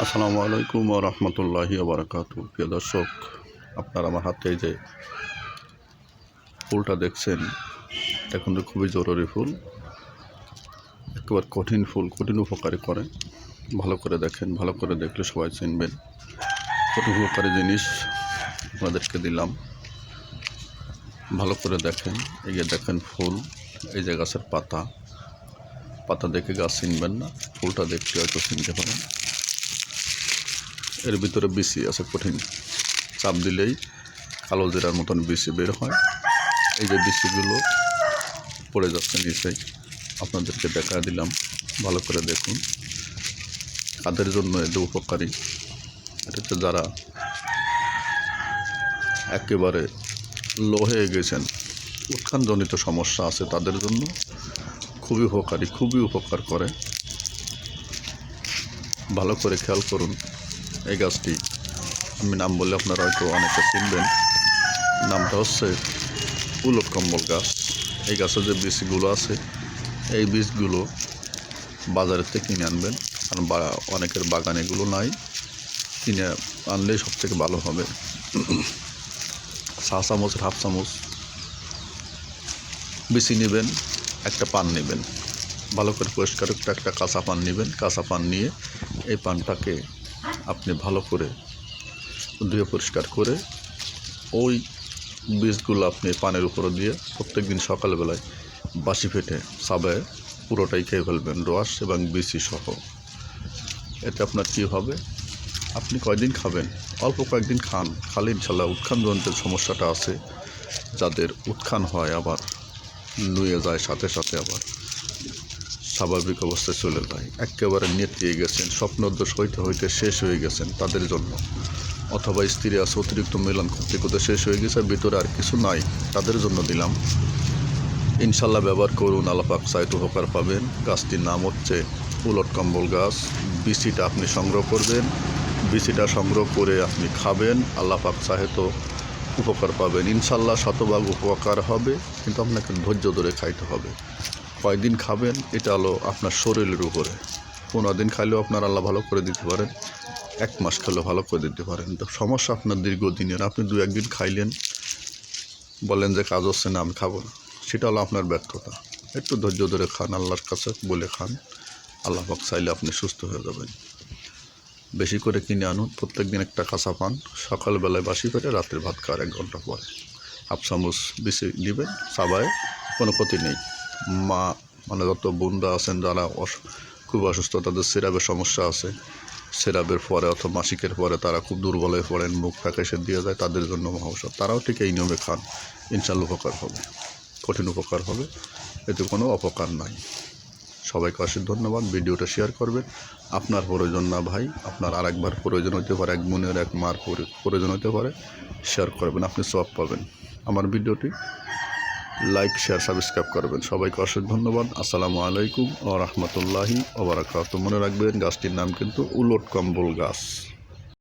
আসসালামু আলাইকুম ও রহমতুল্লাহি বারাকাত প্রিয় দর্শক, আপনার আমার হাতে যে ফুলটা দেখছেন এখন তো খুবই জরুরি ফুল। একেবারে কঠিন ফুল, কঠিন উপকারী করে। ভালো করে দেখেন, ভালো করে দেখলে সবাই চিনবেন। কঠিন উপকারী জিনিস আপনাদেরকে দিলাম। ভালো করে দেখেন, এই যে দেখেন ফুল, এই যে গাছের পাতা। পাতা দেখে গাছ চিনবেন না, ফুলটা দেখলে হয়তো চিনতে পারেন। এর ভিতরে বিসি আছে কঠিন। চাপ দিলেই কালো জিরার মতন বিসি বের হয়। এই যে বিসিগুলো পড়ে যাচ্ছে নিচেই আপনাদেরকে দেখা দিলাম। ভালো করে দেখুন। কাদের জন্য এটি উপকারী। এটা হচ্ছে যারা একেবারে লো হয়ে গেছেন উৎখানজনিত সমস্যা আছে তাদের জন্য খুবই উপকারী, খুবই উপকার করে। ভালো করে খেয়াল করুন। এই গাছটি আমি নাম বললে আপনারা হয়তো অনেকে চিনবেন। নামটা হচ্ছে উলট কম্বল গাছ। এই গাছের যে বীজগুলো আছে, এই বীজগুলো বাজারের থেকে কিনে আনবেন। কারণ বা, অনেকের বাগানে এগুলো নাই। কিনে আনলেই সব থেকে ভালো হবে। চা চামচ, হাফ চামচ বেশি নেবেন, একটা পান নেবেন। ভালো করে পরিষ্কার একটা একটা কাঁচা পান নেবেন। কাঁচা পান নিয়ে এই পানটাকে আপনি ভালো করে ধুয়ে পরিষ্কার করে ওই বীজগুলো আপনি পানের উপরে দিয়ে প্রত্যেক দিন সকালবেলায় বাসি ফেটে সাবে পুরোটাই খেয়ে ফেলবেন, রস এবং বিচি সহ। এতে আপনার কী হবে? আপনি কয়দিন খাবেন? অল্প কয়েকদিন খান, খালি ইনশাল্লাহ উৎখানজনিত সমস্যাটা আছে। যাদের উৎখান হয় আবার নুয়ে যায় সাথে সাথে আবার। স্বাভাবিক অবস্থায় চলে যায়। একেবারে নেতিয়ে গেছেন স্বপ্নদোষ হইতে হইতে শেষ হয়ে গেছেন তাদের জন্য। অথবা স্ত্রী আছে, অতিরিক্ত মিলন করতে করতে শেষ হয়ে গেছে ভিতরে আর কিছু নাই, তাদের জন্য দিলাম। ইনশাল্লাহ ব্যবহার করুন আলাপাক সাইট উপকার পাবেন। গাছটির নাম হচ্ছে উলট কম্বল গাছ। বিচিটা আপনি সংগ্রহ করবেন। বিচিটা সংগ্রহ করে আপনি খাবেন আল্লাহ পাক সাহেত উপকার পাবেন। ইনশাল্লাহ শতভাগ উপকার হবে, কিন্তু আপনাকে ধৈর্য ধরে খাইতে হবে। কয়দিন খাবেন, এটা হলো আপনার শরীরের উপরে। পনেরো দিন খাইলেও আপনার আল্লাহ ভালো করে দিতে পারেন, এক মাস খেলেও ভালো করে দিতে পারেন। তো সমস্যা আপনার দীর্ঘদিনের, আপনি দু একদিন খাইলেন, বলেন যে কাজ হচ্ছে না, আমি খাব না। সেটা হলো আপনার ব্যর্থতা। একটু ধৈর্য ধরে খান, আল্লাহর কাছে বলে খান, আল্লাহ পাক চাইলে আপনি সুস্থ হয়ে যাবেন। বেশি করে কিনে আনুন প্রত্যেক দিন একটা কাঁচা পান, সকালবেলায় বাসি করে, রাতের ভাত খাওয়ার এক ঘণ্টা পরে। হাফ চামচ বেশি দিবেন, সাবায়, কোনো ক্ষতি নেই। মা মানে যত বোনরা আছেন যারা খুব অসুস্থ, তাদের সিরাপের সমস্যা আছে। সিরাপের পরে অথবা মাসিকের পরে তারা খুব দুর্বল হয়ে পড়েন, মুখ ফ্যাকে সে দিয়ে যায়, তাদের জন্য মহাঔষধ তারাও ঠিক এই নিয়মে খান। ইনশাল্লাহ উপকার হবে। কঠিন উপকার হবে। এতে কোনো অপকার নাই। সবাইকে অশেষ ধন্যবাদ। ভিডিওটা শেয়ার করবেন। আপনার প্রয়োজন না ভাই, আপনার আরেকবার প্রয়োজন হতে পারে, এক বোনের, এক মার প্রয়োজন হতে পারে, শেয়ার করবেন। আপনি সব পাবেন। আমার ভিডিওটি লাইক শেয়ার সাবস্ক্রাইব করবেন। সবাইকে অশেষ ধন্যবাদ। আসসালামু আলাইকুম ও রহমতুল্লাহি ওবরাকাত মনে রাখবেন, গাছটির নাম কিন্তু উলট কম্বল গাছ।